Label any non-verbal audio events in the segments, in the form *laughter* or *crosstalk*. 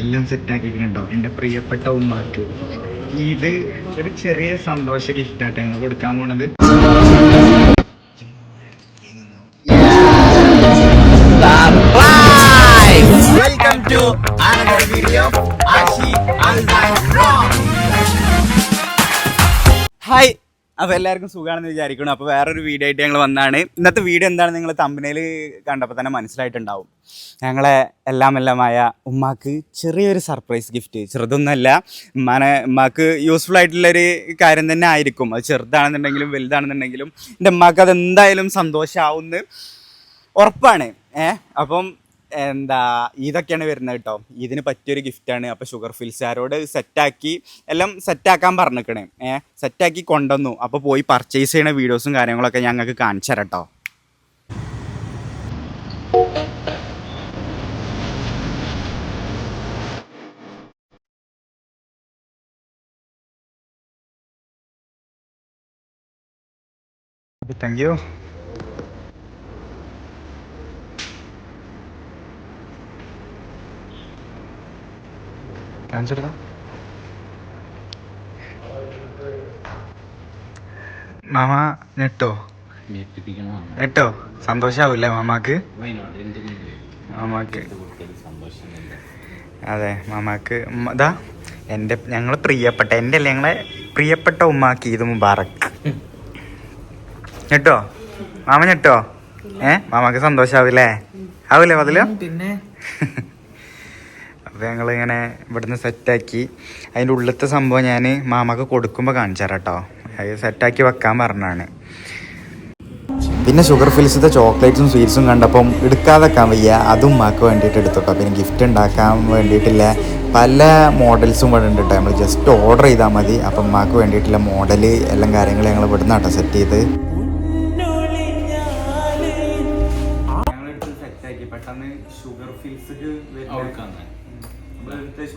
എല്ലാം സെറ്റ് ആക്കിയിട്ടുണ്ടോ? എന്റെ പ്രിയപ്പെട്ട ഉമ്മാക്ക്. ഇത് ഒരു ചെറിയ സന്തോഷ ഗിഫ്റ്റായിട്ട് ഞങ്ങൾ കൊടുക്കാൻ പോണത്. അപ്പോൾ എല്ലാവർക്കും സുഖമാണെന്ന് വിചാരിക്കണം അപ്പോൾ വേറൊരു വീഡിയോ ആയിട്ട് ഞങ്ങൾ വന്നാണ്. ഇന്നത്തെ വീഡിയോ എന്താണ് നിങ്ങൾ തമ്പനയിൽ കണ്ടപ്പോൾ തന്നെ മനസ്സിലായിട്ടുണ്ടാവും. ഞങ്ങളെ എല്ലാം എല്ലാമായ ഉമ്മാക്ക് ചെറിയൊരു സർപ്രൈസ് ഗിഫ്റ്റ് ചെറുതൊന്നുമല്ല. ഉമ്മാനെ ഉമ്മാക്ക് യൂസ്ഫുൾ ആയിട്ടുള്ളൊരു കാര്യം തന്നെ ആയിരിക്കും. അത് ചെറുതാണെന്നുണ്ടെങ്കിലും വലുതാണെന്നുണ്ടെങ്കിലും. എന്റെ ഉമ്മാക്ക് അത് എന്തായാലും സന്തോഷമാവുമെന്ന് ഉറപ്പാണ്. ഏഹ്? അപ്പം എന്താ ഇതൊക്കെയാണ് വരുന്നത് കേട്ടോ. ഇതിന് പറ്റിയൊരു ഗിഫ്റ്റാണ് അപ്പോൾ ഷുഗർ ഫിൽസാരോട് സെറ്റാക്കി എല്ലാം സെറ്റാക്കാൻ പറഞ്ഞിരിക്കണേ ഏ സെറ്റാക്കി കൊണ്ടുവന്നു. അപ്പോൾ പോയി പർച്ചേസ് ചെയ്യണ വീഡിയോസും കാര്യങ്ങളൊക്കെ ഞങ്ങൾക്ക് കാണിച്ചു തരാം കേട്ടോ. താങ്ക് യു കാണിച്ചെടുക്കാം മാമ ഞെട്ടോ? ഞെട്ടോ? സന്തോഷാവൂല്ലേ മാമാക്ക്? മാമാക്ക്. അതെ മാമാക്ക്. ഇതാ എന്റെ ഞങ്ങൾ പ്രിയപ്പെട്ട എന്റെ അല്ല ഞങ്ങളെ പ്രിയപ്പെട്ട ഉമ്മാക്ക് ഇത് മുബാറക്ക് ഞെട്ടോ? മാമ ഞെട്ടോ? ഏ? മാമാക്ക് സന്തോഷാവൂലേ ആവൂലേ അതിലോ പിന്നെ? *laughs* അപ്പോൾ ഞങ്ങളിങ്ങനെ ഇവിടുന്ന് സെറ്റാക്കി. അതിന്റെ ഉള്ളിലത്തെ സംഭവം ഞാൻ മാമക്ക് കൊടുക്കുമ്പോൾ കാണിച്ചു തരാം കേട്ടോ അത് സെറ്റാക്കി വെക്കാൻ പറഞ്ഞാണ്. പിന്നെ ഷുഗർ ഫിൽസിന്റെ ചോക്ലേറ്റ്സും സ്വീറ്റ്സും കണ്ടപ്പം എടുക്കാതെക്കാൻ വയ്യ. അതും മാക്ക് വേണ്ടിയിട്ട് എടുത്തോട്ടോ. പിന്നെ ഗിഫ്റ്റ് ഉണ്ടാക്കാൻ വേണ്ടിയിട്ടില്ല. പല മോഡൽസും ഇവിടെ ഉണ്ട് കേട്ടോ നമ്മൾ ജസ്റ്റ് ഓർഡർ ചെയ്താൽ മതി. അപ്പം മാക്ക് വേണ്ടിയിട്ടുള്ള മോഡൽ എല്ലാം കാര്യങ്ങളും ഞങ്ങൾ ഇവിടുന്ന് കേട്ടോ സെറ്റ് ചെയ്ത്.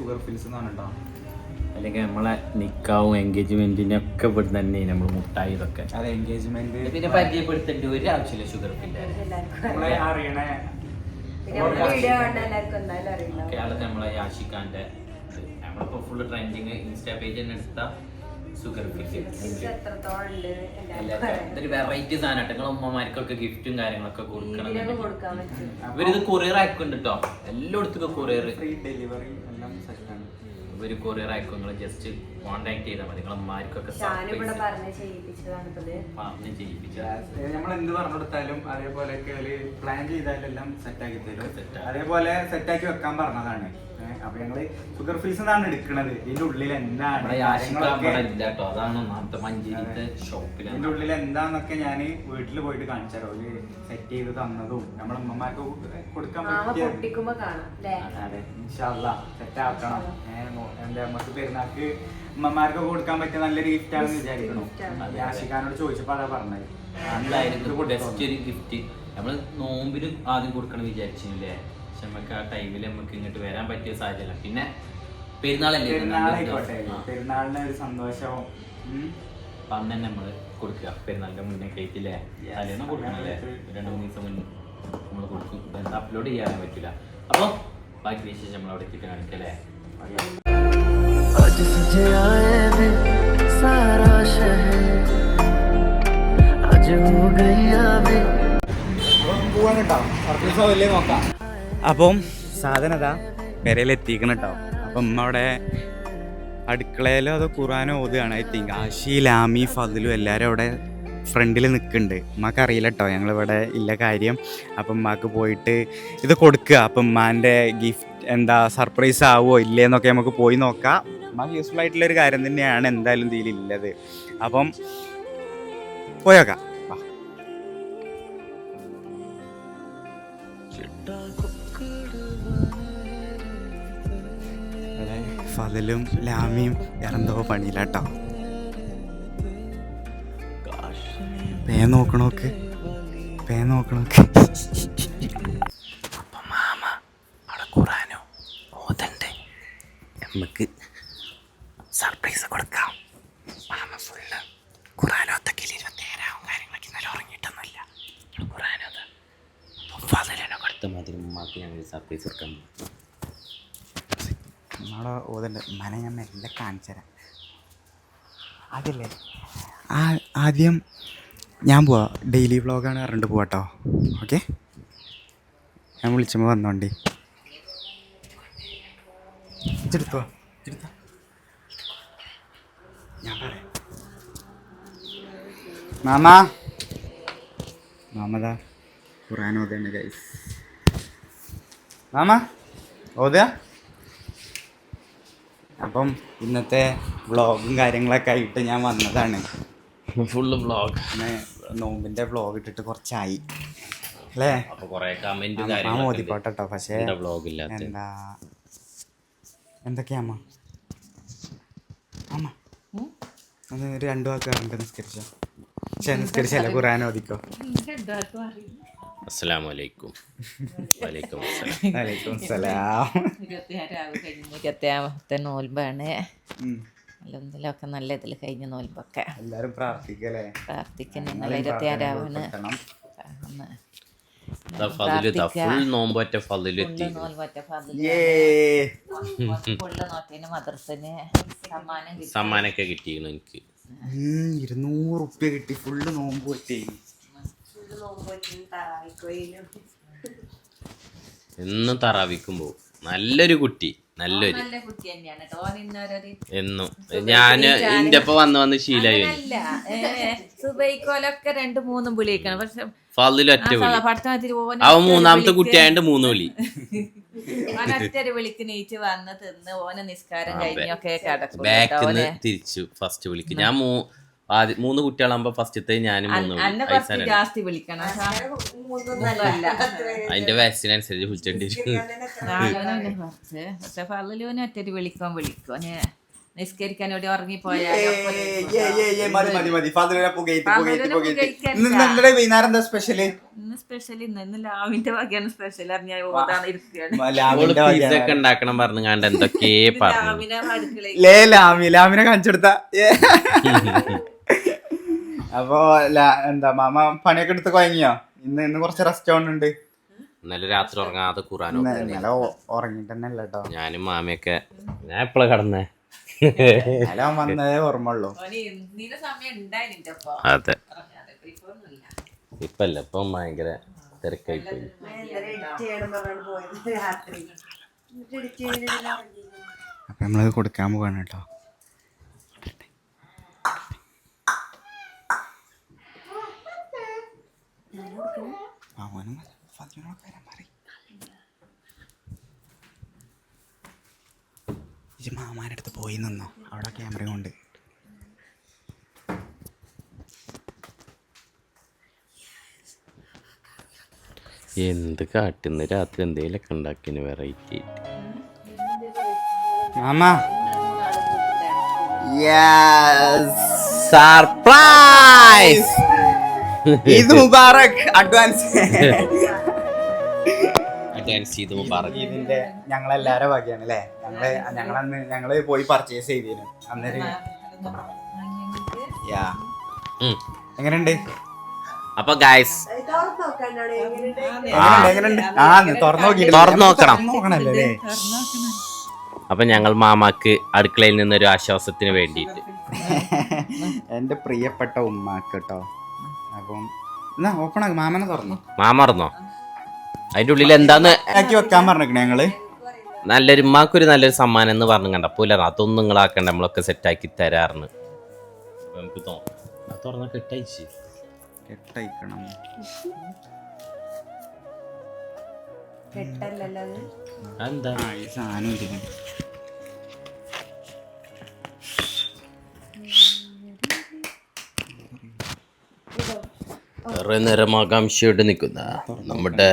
ഷുഗർ ഫിൽസ് എന്നാണ് കേട്ടോ അല്ലെങ്കിൽ നമ്മളെ നിക്കാവും എൻഗേജ്മെന്റിനെ ഒക്കെ ഇവിടെ തന്നെ നമ്മൾ മുട്ടായി ഇതൊക്കെ അത് എൻഗേജ്മെന്റ് പിന്നെ പരിചയപ്പെടുത്തേണ്ട ഒരു ആവശ്യമില്ല ഷുഗർ പിന്നെ നമ്മളെ അറിയണേ. കേരളത്തിൽ നമ്മളെ യാശിക്കാന്റെ. നമ്മളിപ്പോ ഫുള്ള് ട്രെൻഡിങ് ഇൻസ്റ്റാ പേജ് തന്നെ എടുത്ത ഷുഗർ എല്ലാവർക്കും ഇതൊരു വെറൈറ്റി സാധനം നിങ്ങൾ ഉമ്മമാർക്കൊക്കെ ഗിഫ്റ്റും കാര്യങ്ങളൊക്കെ കൊടുക്കണം ഇവരിത് കൊറിയർ അയക്കുന്നുണ്ട് കേട്ടോ എല്ലായിടത്തും കൊറിയർ ഡെലിവറി എല്ലാം സെറ്റാണ്. ഇവർ കൊറിയർ അയക്കും നിങ്ങൾ ജസ്റ്റ് കോണ്ടാക്ട് ചെയ്താൽ മതി. നിങ്ങളെ ഉമ്മമാർക്കൊക്കെ ഞാനിവിടെ പറഞ്ഞ് ചെയ്യിപ്പിച്ചതാണ് ഇപ്പത്. പറഞ്ഞ് ചെയ്യിപ്പിച്ച നമ്മൾ എന്ത് പറഞ്ഞു കൊടുത്താലും അതേപോലെ പ്ലാൻ ചെയ്താലെല്ലാം സെറ്റാക്കി തരും. ആക്കി. അതേപോലെ സെറ്റാക്കി വെക്കാൻ പറഞ്ഞതാണ്. അപ്പൊ ഞങ്ങൾ ഷുഗർ ഫീസ് എന്നാണ് എടുക്കുന്നത് ഇതിന്റെ ഉള്ളിൽ എന്താണ് കേട്ടോ അതാണ് ഒന്നാമത്തെ മഞ്ചേരിത്തെ ഇതിന്റെ ഉള്ളിൽ എന്താന്നൊക്കെ ഞാൻ വീട്ടിൽ പോയിട്ട് കാണിച്ചാലോ തരാം ഒരു സെറ്റ് ചെയ്ത് തന്നതും നമ്മളെ അമ്മമാർക്ക് കൊടുക്കാൻ പറ്റിയ അതെ സെറ്റ് ആക്കണം. എന്റെ അമ്മയ്ക്ക് എന്താ നമുക്ക് പെരുന്നാൾക്ക് ഉമ്മമാർക്ക് കൊടുക്കാൻ പറ്റിയ നല്ലൊരു ഗിഫ്റ്റ് ആണെന്ന് വിചാരിക്കണു. യാഷിക്കാനോട് ചോദിച്ചപ്പോ അതാ പറഞ്ഞത്. എന്തായിരുന്നു ബെസ്റ്റ് ഒരു ഗിഫ്റ്റ് നമ്മൾ നോമ്പിന് ആദ്യം കൊടുക്കണം വിചാരിച്ചില്ലേ പക്ഷെ നമുക്ക് ആ ടൈമിൽ നമുക്ക് ഇങ്ങോട്ട് വരാൻ പറ്റിയ സാഹചര്യം പിന്നെ പെരുന്നാളല്ലേ? പെരുന്നാളായിക്കോട്ടെ. പെരുന്നാളിന് ഒരു സന്തോഷവും. അപ്പൊ അന്ന് തന്നെ നമ്മൾ കൊടുക്കുക. പെരുന്നാളിന്റെ മുന്നേ കേട്ടില്ലേ. തലേന്ന് കൊടുക്കണല്ലേ രണ്ടു മൂന്ന് ദിവസം മുന്നേ നമ്മൾ കൊടുക്കും. അപ്ലോഡ് ചെയ്യാനും പറ്റില്ല. അപ്പൊ ബാക്കി വിശേഷം നമ്മൾ അവിടെ എത്തിയിട്ട് കാണിക്കല്ലേ आज सजे आए सारा शहर। आज हो गया वे അപ്പം സാധനം അതാ. പെരയിലെത്തിക്കണം കേട്ടോ അപ്പം അവിടെ അടുക്കളയിലോ അതോ ഖുറാനോ ഓതുകയാണ് ഐ തിങ്ക്. ആഷി ലാമി ഫതിലും എല്ലാവരും അവിടെ ഫ്രണ്ടിൽ നിൽക്കുന്നുണ്ട് ഉമ്മക്ക് അറിയില്ല കേട്ടോ ഞങ്ങളിവിടെ ഇല്ല കാര്യം. അപ്പം മാക്ക് പോയിട്ട് ഇത് കൊടുക്കുക. അപ്പം ഉമ്മാന്റെ ഗിഫ്റ്റ് എന്താ സർപ്രൈസ് ആവുമോ ഇല്ലേന്നൊക്കെ നമുക്ക് പോയി നോക്കാം. ഉമ്മാക്ക് യൂസ്ഫുൾ ആയിട്ടുള്ളൊരു കാര്യം തന്നെയാണ് എന്തായാലും ഇതിലുള്ളത് അപ്പം പോയേക്കാം. ഫതിലും ലാമിയും ഇറന്തോ പണിയിലാട്ടോ. പേ നോക്കണോക്ക്. പേ നോക്കണോക്ക് അപ്പൊ മാമ അവിടെ ഖുറാനോ ഓതണ്ടേ നമുക്ക് സർപ്രൈസ് കൊടുക്കാം മാമ ഫുള്ള് ഖുറാനോ ഒത്തക്കിൽ ഇരുപത്തേഴാവും കാര്യങ്ങളൊക്കെ ഇന്നലെ അതിന് ഉമ്മാക്ക് ഞങ്ങൾ സർപ്രൈസ് കൊടുക്കാൻ പോകും. നാളെ ഓതണ്ട്. മന ഞാൻ മെല്ലെ കാണിച്ചു തരാം. അതില്ലേ? ആ ആദ്യം ഞാൻ പോവാ. ഡെയിലി വ്ളോഗാണ് പറഞ്ഞിട്ട് പോവാട്ടോ ഓക്കെ? ഞാൻ വിളിച്ചപ്പോൾ വന്നോണ്ടി. ചെടുത്തോ ചെടുത്ത ഞാൻ പറയാം. മാമ. മാമതാ. ഖുറാൻ ഓതാണ് ഗൈസ് മാമ ഓതുക. അപ്പം ഇന്നത്തെ വ്ളോഗും കാര്യങ്ങളൊക്കെ ആയിട്ട് ഞാൻ വന്നതാണ്. Full vlog. നോമ്പിന്റെ നോമ്പിന്റെ വ്ളോഗ് ഇട്ടിട്ട് കുറച്ചായി. അല്ലേ? അപ്പോൾ കുറേ കമന്റും ആ മോദിപ്പോട്ടോ മോദിക്കോട്ടോ പക്ഷേ എന്താ എന്തൊക്കെയാ അമ്മ അമ്മ ഒന്ന് ഒരു രണ്ടു വാക്ക് കണ്ട് നിസ്കരിച്ചോ. പക്ഷേ നിസ്കരിച്ചല്ല ഖുറാൻ ഓദിക്കോ അസ്സലാമു അലൈക്കും വലൈക്കും *laughs* ഇരുപത്തിയാമത്തെ നോൽമ്പാണ്. അല്ലെന്തെങ്കിലുമൊക്കെ നല്ല ഇതിൽ കഴിഞ്ഞ നോൽമ്പൊക്കെ എല്ലാവരും പ്രാർത്ഥിക്കല്ലേ? പ്രാർത്ഥിക്കണം നല്ല ഇരുപത്തിയാറാവാണ്. നോമ്പൊറ്റ നോട്ടിന് സമ്മാനം കിട്ടി. സമ്മാനമൊക്കെ കിട്ടിയിരുന്നു എനിക്ക്. ഇരുന്നൂറ് ഉറുപ്പ്യ കിട്ടി. ഫുള്ള് നോമ്പ് പറ്റി എന്നും തറാവിക്കും പോകും നല്ലൊരു കുട്ടി നല്ലൊരു. എന്നും. ഞാൻ എന്റെ ഒപ്പം വന്ന് വന്ന് ശീലായി സുബൈക്കോലൊക്കെ രണ്ട് മൂന്നും വിളിക്കണം പക്ഷെ ഒറ്റ വിളി. അവൻ മൂന്നാമത്തെ കുട്ടിയായോണ്ട് മൂന്ന് വിളി. വിളിക്ക് നീച്ച് വന്ന് തിന്ന് ഓന് നിസ്കാരം കഴിഞ്ഞൊക്കെ കിടക്കും ബാക്കിൽ തിരിച്ചു ഫസ്റ്റ് വിളിക്ക്. ഞാൻ മൂ ആദ്യം മൂന്ന് കുട്ടികളാകുമ്പോ ഫസ്റ്റത്തെ ഞാനും മൂന്ന് ജാസ്തി വിളിക്കണം. അതിന്റെ വയസ്സിനനുസരിച്ച് വിളിച്ചോണ്ടി നാലോനെ കുറച്ച് പക്ഷെ പള്ളിലോനെ ഒറ്റൊരു വിളിക്കാൻ വിളിക്കും. നിസ്കരിക്കാൻ ഇവിടെ ഉറങ്ങിപ്പോയാൽ സ്പെഷ്യൽ ഇന്ന് സ്പെഷ്യൽ ഇന്ന് ഇന്ന് ലാവിന്റെ വകയാണ് സ്പെഷ്യൽ അറിഞ്ഞാൽ ഓതാൻ ഇരിക്കുകയാണ്. ഉണ്ടാക്കണം പറഞ്ഞു കണ്ട് എന്തൊക്കെ ലാമിനെ കാണിച്ചെടുത്ത. *laughs* അപ്പൊ ലാ- എന്താ മാമ പണിയൊക്കെ എടുത്ത് കുഴങ്ങിയോ ഇന്ന് ഇന്ന് കുറച്ച് റെസ്റ്റോറന്റ് ഉണ്ട് ഇന്നലെ രാത്രി ഉറങ്ങാതെ ഖുറാനോ ഇന്നലെ ഉ- ഉറങ്ങിട്ട് തന്നെ അല്ല കേട്ടോ ഞാനും മാമയൊക്കെ ഞാൻ എപ്പോഴാ കടന്നേ? അവൻ വന്നതേ നിന്റെ ഒപ്പം അതെ. ഇപ്പല്ല ഇപ്പം ഭയങ്കര തിരക്കായി പോയി അപ്പൊ നമ്മളത് കൊടുക്കാൻ പോവാണ് കേട്ടോ മാമോനും ഫാത്തിമയോടൊക്കെ വരാൻ പറയ്. ഇജ്ജ് മാമാന്റെ അടുത്ത് പോയി നിന്നോ അവിടെ ക്യാമറ കൊണ്ട് എന്ത് കാട്ടുന്ന രാത്രി എന്തെങ്കിലുമൊക്കെ ഉണ്ടാക്കിന് വെറൈറ്റി മാമ സർപ്രൈസ് ഈദ് മുബാറക് അഡ്വാൻസ് മുബാറക്ക് ഇതിന്റെ ഞങ്ങളെല്ലാരും വകയാണ് അല്ലേ ഞങ്ങൾ ഞങ്ങളന്ന് ഞങ്ങൾ പോയി പർച്ചേസ് ചെയ്തിരുന്നു. അന്നേരം യാ. എങ്ങനെയുണ്ട്? അപ്പൊ ഗായ്സ് അപ്പൊ ഞങ്ങൾ മാമാക്ക് അടുക്കളയിൽ നിന്നൊരു ആശ്വാസത്തിന് വേണ്ടിയിട്ട്. എന്റെ പ്രിയപ്പെട്ട ഉമ്മാക്ക് കേട്ടോ അപ്പം എന്നാ ഓപ്പൺ ആക്കി. മാമനെ തുറന്നു. മാമറന്നോ അതിന്റെ ഉള്ളിൽ എന്താന്ന്? ആക്കി വെക്കാൻ പറഞ്ഞിരിക്കണേ ഞങ്ങൾ. നല്ലൊരു ഉമ്മാക്കൊരു നല്ലൊരു സമ്മാനം എന്ന് പറഞ്ഞു കണ്ടപ്പോലെ അതൊന്നും നിങ്ങളാക്കണ്ട നമ്മളൊക്കെ സെറ്റാക്കി തരാറുണ്ട് നമുക്ക് തോന്നും തുറന്ന കെട്ടയച്ച്. കെട്ടയക്കണം. കെട്ടല്ലല്ലോ അത്. എന്താ സാധനം ഇരിക്കണം ഏറെ നേരം ആകാംക്ഷയോടെ നിൽക്കുന്ന നമ്മുടെ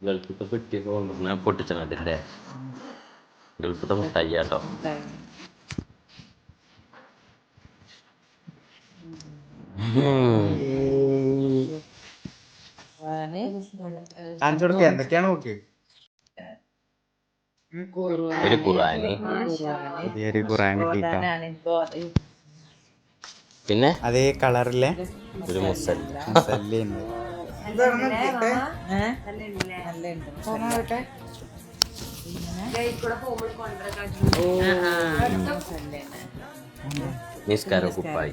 ഗൾഫിത്തെ പെട്ടിയൊക്കെ കൊണ്ടുവന്ന പൊട്ടിച്ചതിന്റെ ഗൾഫിത്തെ കേട്ടോ. എന്തൊക്കെയാണ് നോക്ക് ഒരു ഖുറാന് പുതിയൊരു ഇപ്പൊ പിന്നെ? അതേ കളറിലെ ഒരു മുസൽ മസാലയുണ്ട്. നിസ്കാരം കുപ്പായി.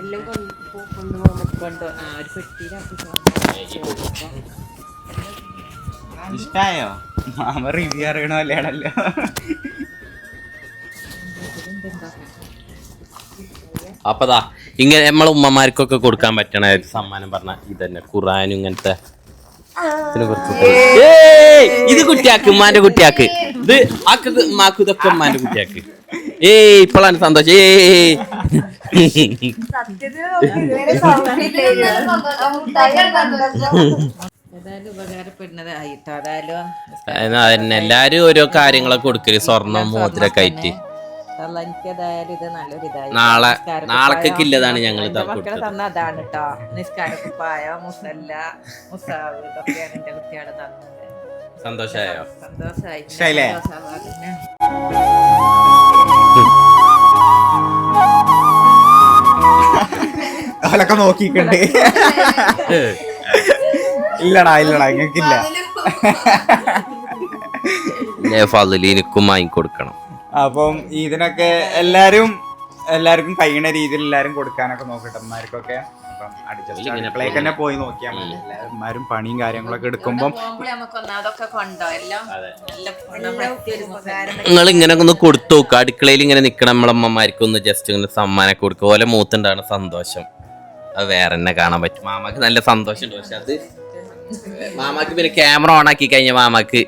എല്ലാം കൊണ്ട് കൊണ്ടുപോകാൻ കൊണ്ടു ആ ഒരു പെട്ടിയിലാക്കി ഇഷ്ടായോ? മാമ റിവ്യൂ അറിയണ പോലെയാണല്ലോ. അപ്പതാ ഇങ്ങനെ നമ്മളെ ഉമ്മമാർക്കൊക്കെ കൊടുക്കാൻ പറ്റണ ഒരു സമ്മാനം പറഞ്ഞ ഇതന്നെ ഖുറാനും ഇങ്ങനത്തെ! ഇത് കുട്ടിയാക്ക് ഉമ്മാന്റെ കുട്ടിയാക്ക്. ഇത് ആക്ക് മാക്ക് ഇതൊക്കെ ഉമ്മാന്റെ കുട്ടിയാക്ക്. ഏയ് ഇപ്പോഴാണ് സന്തോഷം. ഏയ് *laughs* എല്ലാരും ഓരോ കാര്യങ്ങളൊക്കെ കൊടുക്കൽ സ്വർണം മോതിരൊക്കെ ആയിട്ട്. നാളെ. നാളേക്കൊക്കെ ഇല്ലതാണ് ഞങ്ങൾ എന്റെ ഇതാ മക്കൾ കൊടുത്തത്. തന്ന അതാണ് കേട്ടോ നിസ്കാരക്കുപ്പായ മുസല്ല മുസാവ് ഇതൊക്കെയാണ് എന്റെ കുട്ടികൾ തന്നത്. സന്തോഷായോ? സന്തോഷായി. ഇഷ്ടായില്ലേ? ഇല്ലടാ ഇല്ലടാ ഇങ്ങക്കില്ല ഫലിനിക്കും വാങ്ങി വാങ്ങിക്കൊടുക്കണം. അപ്പം ഇതിനൊക്കെ എല്ലാരും എല്ലാവർക്കും കഴിയണ രീതിയിൽ എല്ലാരും കൊടുക്കാനൊക്കെ നോക്കട്ടെ അമ്മമാർക്കൊക്കെ അടുക്കളയിൽ തന്നെ പോയി നോക്കിയാൽ മതി. എല്ലാവരും പണിയും കാര്യങ്ങളൊക്കെ എടുക്കുമ്പോൾ നിങ്ങൾ ഇങ്ങനെ ഒന്ന് കൊടുത്തു നോക്കുക അടുക്കളയിൽ ഇങ്ങനെ നിൽക്കണം നമ്മളെ അമ്മമാർക്ക് ഒന്ന് ജസ്റ്റ് ഇങ്ങനെ സമ്മാനമൊക്കെ കൊടുക്കുക ഓലെ മൂത്തുണ്ടാണ് സന്തോഷം. അത് വേറെ തന്നെ കാണാൻ പറ്റും. മാമാക്ക് നല്ല സന്തോഷമുണ്ട്. പക്ഷെ അത് മാമാക്ക് പിന്നെ ക്യാമറ ഓൺ ആക്കി കഴിഞ്ഞ മാമാക്ക്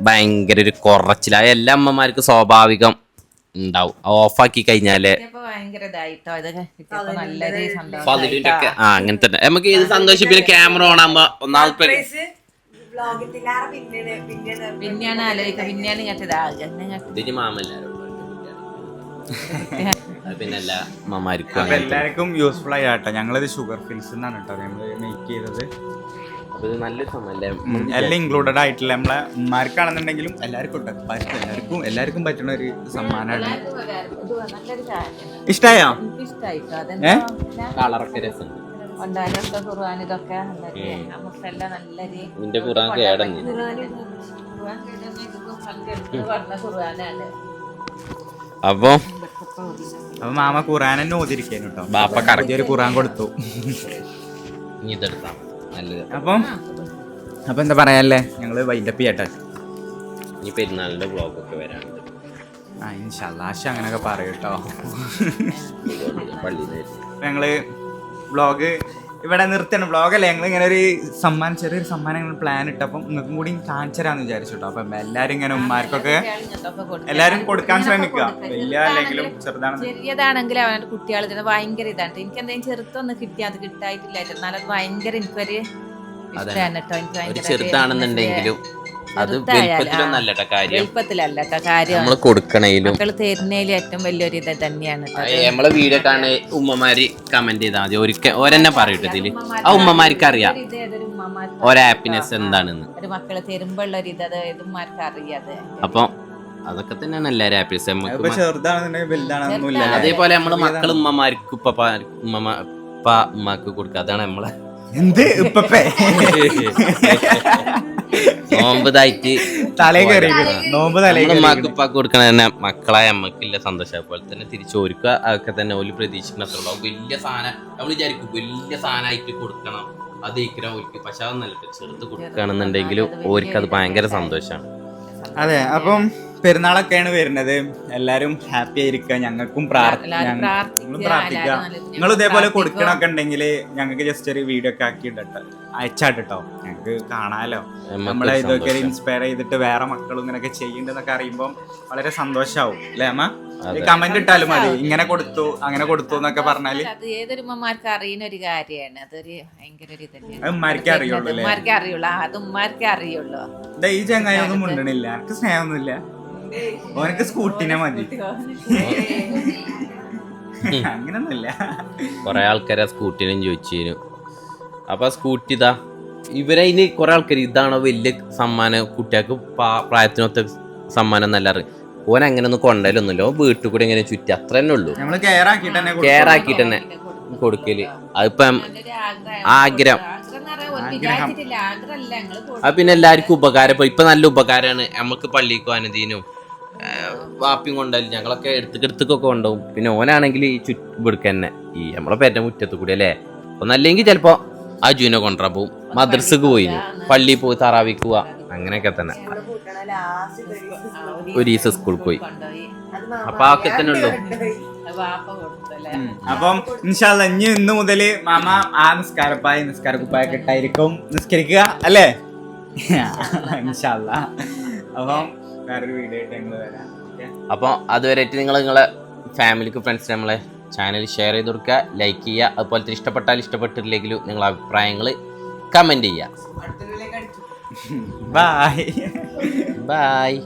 ഭയങ്കര ഒരു കുറച്ചില്ല അത് എല്ലാ അമ്മമാർക്കും സ്വാഭാവികം ഉണ്ടാവും. ഓഫാക്കി കഴിഞ്ഞാൽ ആ അങ്ങനെ തന്നെ. നമുക്ക് ഇത് സന്തോഷം പിന്നെ ക്യാമറ ഓൺ ആകുമ്പോ ഒന്നാമത് പിന്നെയാണ് ആലോചിക്കുക പിന്നെയാണ് ഇതിന് മാമല്ലാരും പിന്നല്ല തന്നെ. എല്ലാവർക്കും യൂസ്ഫുൾ ആയി കേട്ടോ ഞങ്ങളിത് ഷുഗർ ഫിൽസ് എന്നാണ് കേട്ടോ. ഞങ്ങൾ മേക്ക് ചെയ്തത്. എല്ലാം ഇൻക്ലൂഡഡ് ആയിട്ടില്ല നമ്മളെ ഉമ്മാർക്കാണെന്നുണ്ടെങ്കിലും എല്ലാവർക്കും ഉണ്ട്. എല്ലാവർക്കും എല്ലാവർക്കും പറ്റുന്ന ഒരു സമ്മാനമാണ്. ഇത് നല്ലൊരു കാര്യമാണ് ഇഷ്ടായോ കളറൊക്കെ രസം ഖുർആൻ ഇതൊക്കെ നമുക്കെല്ലാം നല്ലൊരു നിന്റെ ഖുർആൻ അപ്പൊ? അപ്പൊ മാമ ഖുറാൻ തന്നെ ഓതിരിക്കാനും കേട്ടോ ബാപ്പ കറക്റ്റ് ഒരു ഖുറാൻ കൊടുത്തു. ഇനി ഇതെടുത്താ നല്ലത്. അപ്പം? അപ്പൊ എന്താ പറയാല്ലേ ഞങ്ങൾ വൈൻഡപ്പ് ചെയ്യട്ടെ. ഇനി പെരുന്നാളിന്റെ ബ്ലോഗൊക്കെ വരാനുണ്ട്. ആ ഇൻഷാല്ലാശ അങ്ങനെയൊക്കെ പറയൂട്ടോ ഞങ്ങൾ വ്ളോഗ് ഇവിടെ നിർത്തണം. വ്ളോഗല്ലേ ഞങ്ങൾ ഇങ്ങനെ ഒരു സമ്മാനം ചെറിയൊരു സമ്മാനം ഞങ്ങൾ പ്ലാൻ ഇട്ടപ്പം നിങ്ങൾക്കും കൂടി കാണിച്ചു തരാന്ന് വിചാരിച്ചു കേട്ടോ. അപ്പം എല്ലാരും ഇങ്ങനെ ഉമ്മാർക്കൊക്കെ എല്ലാരും കൊടുക്കാൻ ശ്രമിക്കുക. വലിയ അല്ലെങ്കിലും ചെറുതാണെന്ന്. ചെറിയതാണെങ്കിലും അവന്റെ കുട്ടികൾ ഇതിന് ഭയങ്കര ഇതാണ് എനിക്ക് എന്തെങ്കിലും ചെറുത്തൊന്നും കിട്ടിയാ അത് കിട്ടായിട്ടില്ല എന്നാലും അത് ഭയങ്കര എനിക്കൊരു ഇഷ്ടമാണ് കേട്ടോ എനിക്ക് ഭയങ്കര ചെറുതാണെന്നുണ്ടെങ്കിലും അത് വലിപ്പത്തിലൊന്നല്ല കാര്യം എളുപ്പത്തിലല്ല കേട്ടോ കാര്യം. നമ്മൾ കൊടുക്കണേലും മക്കൾ തരുന്നതിൽ ഏറ്റവും വലിയൊരു ഇത് തന്നെയാണ് ട്ടോ. നമ്മളെ വീഡിയോ ഉമ്മമാര് കമന്റ് ചെയ്താൽ മതി. ഒരിക്കൽ ഓരെന്നെ പറയട്ടെ ഇതിൽ. ആ ഉമ്മമാർക്ക് അറിയാം. ഇത് ഏതൊരു ഉമ്മമാർക്ക് ഓരോ ഹാപ്പിനെസ് എന്താണെന്ന്. ഒരു മക്കൾ തരുമ്പോ ഒരു ഇത് അത് ഏതുമാർക്ക് അറിയാതെ. അപ്പൊ അതൊക്കെ തന്നെയാണ് എല്ലാരും ഹാപ്പിനെസ് ഇപ്പൊ നമുക്ക് ചെറുതാണെന്നുണ്ടെങ്കിൽ വലുതാണെന്നൊന്നുമില്ല. അതേപോലെ നമ്മൾ മക്കൾ ഉമ്മമാർക്ക് ഉപ്പ ഉമ്മമാ ഉപ്പ ഉമ്മക്ക് കൊടുക്കുക. അതാണ് നമ്മളെ എന്ത്? ഇപ്പപ്പേ നോമ്പതായിട്ട് തലേ കയറി നോമ്പ് തലേ ഉമ്മാക്ക് ഉപ്പാക്ക് കൊടുക്കണ തന്നെ മക്കളായ അമ്മക്കില്ല സന്തോഷം. അതുപോലെ തന്നെ തിരിച്ചോരിക്കുക അതൊക്കെ തന്നെ ഓൽ പ്രതീക്ഷിക്കുന്ന വലിയ സാധനം. നമ്മൾ വിചാരിക്കും വലിയ സാധനമായിട്ട് കൊടുക്കണം. അത് ഇക്കരം ഓർക്ക് പക്ഷെ അതൊന്നല്ല. ചെറുത്ത് കൊടുക്കുകയാണെന്നുണ്ടെങ്കിൽ ഓർക്ക് അത് ഭയങ്കര സന്തോഷമാണ് അതെ അപ്പം പെരുന്നാളൊക്കെയാണ് വരുന്നത്. എല്ലാരും ഹാപ്പി ആയിരിക്കുക. ഞങ്ങൾക്കും എല്ലാവരും പ്രാർത്ഥിക്കുക, പ്രാർത്ഥിക്കുക. നിങ്ങൾ ഇതേപോലെ. കൊടുക്കണൊക്കെ ഉണ്ടെങ്കിൽ ഞങ്ങൾക്ക് ജസ്റ്റ് ഒരു വീഡിയോ ഒക്കെ ആക്കി ഇടട്ടെ. അയച്ചാട്ടോ ഞങ്ങൾക്ക് കാണാലോ. നമ്മളെ ഇതൊക്കെ ഇൻസ്പയർ ചെയ്തിട്ട് വേറെ മക്കളും ഇങ്ങനെയൊക്കെ ചെയ്യുന്നുണ്ടെന്നൊക്കെ അറിയുമ്പോൾ വളരെ സന്തോഷാവും. അല്ലേ അമ്മ. കമന്റ് ഇട്ടാലും മതി. ഇങ്ങനെ കൊടുത്തു അങ്ങനെ കൊടുത്തു എന്നൊക്കെ പറഞ്ഞാൽ. അത് ഏതൊരു ഉമ്മമാർക്ക് അറിയുന്ന ഒരു കാര്യമാണ്. അതൊരു ഭയങ്കര ഒരു ഉമ്മാർക്കേ അറിയുള്ളൂ അല്ലേ? ഉമ്മാർക്കേ അറിയുള്ളൂ. ആ, അത് ഉമ്മാർക്കേ അറിയുള്ളൂ. ദേ ഈ ചങ്ങായി ഒന്നും മുണ്ടണില്ല. എനിക്ക് സ്നേഹമൊന്നുമില്ല. ഓനക്ക് സ്കൂട്ടിനെ മതി. *laughs* അങ്ങനൊന്നുമില്ല. കുറെ ആൾക്കാരെ സ്കൂട്ടിനും ചോദിച്ചിരുന്നു. അപ്പൊ ആ സ്കൂട്ടി ഇതാ ഇവരതിന് കുറെ ആൾക്കാർ ഇതാണോ വലിയ സമ്മാനം കുട്ടികൾക്ക് പ്രാ- പ്രായത്തിനൊത്ത സമ്മാനം നല്ല അറിയും ഓൻ അങ്ങനെ ഒന്നും കൊണ്ടല്ലൊന്നുമില്ല ഓൻ വീട്ടിൽ കൂടെ ഇങ്ങനെ ചുറ്റി. അത്ര തന്നെ ഉള്ളൂ. കെയർ ആക്കിയിട്ട് തന്നെ കൊടുക്കൽ. അതിപ്പം ആഗ്രഹം. അത് പിന്നെ എല്ലാവർക്കും ഉപകാരം ഇപ്പൊ ഇപ്പൊ നല്ല ഉപകാരമാണ്. നമുക്ക് പള്ളിക്ക് അനദീനും വാപ്പിയും കൊണ്ടല്ല ഞങ്ങളൊക്കെ എടുത്തുക്ക് എടുത്തുക്കൊക്കെ കൊണ്ടുപോകും. പിന്നെ ഓനാണെങ്കിൽ ഈ ചുറ്റുപിടുക്ക തന്നെ. ഈ നമ്മളെ പേറ്റ മുറ്റത്ത് കൂടി അല്ലേ? ഒന്നല്ലെങ്കിൽ ചിലപ്പോ അജുവിനെ കൊണ്ടുപോകും പോവും. മദ്രസക്ക് പോയിന്. പള്ളിയിൽ പോയി തറാവിക്ക് പോവാ. അങ്ങനെയൊക്കെ തന്നെ. ഒരു ദിവസം സ്കൂളിൽ പോയി. അപ്പൊ ആക്കെ തന്നെ ഉള്ളൂ. അപ്പം ഇൻഷാല്ല ഇനി ഇന്ന് മുതൽ മാമ ആ നിസ്കാരപ്പായ നിസ്കാര കുപ്പായൊക്കെ ഇട്ടായിരിക്കും നിസ്കരിക്കുക അല്ലേ? *laughs* ഇൻഷാല്ല അപ്പം വേറൊരു വീഡിയോ ആയിട്ട് ഞങ്ങൾ വരാം. അപ്പോൾ അതുവരെ നിങ്ങൾ നിങ്ങളെ ഫാമിലിക്ക് ഫ്രണ്ട്സിന് നമ്മളെ ചാനൽ ഷെയർ ചെയ്ത് കൊടുക്കുക ലൈക്ക് ചെയ്യുക. അതുപോലെ തന്നെ ഇഷ്ടപ്പെട്ടാൽ ഇഷ്ടപ്പെട്ടിട്ടില്ലെങ്കിലും നിങ്ങളെ അഭിപ്രായങ്ങൾ കമന്റ് ചെയ്യുക. Bye. Bye.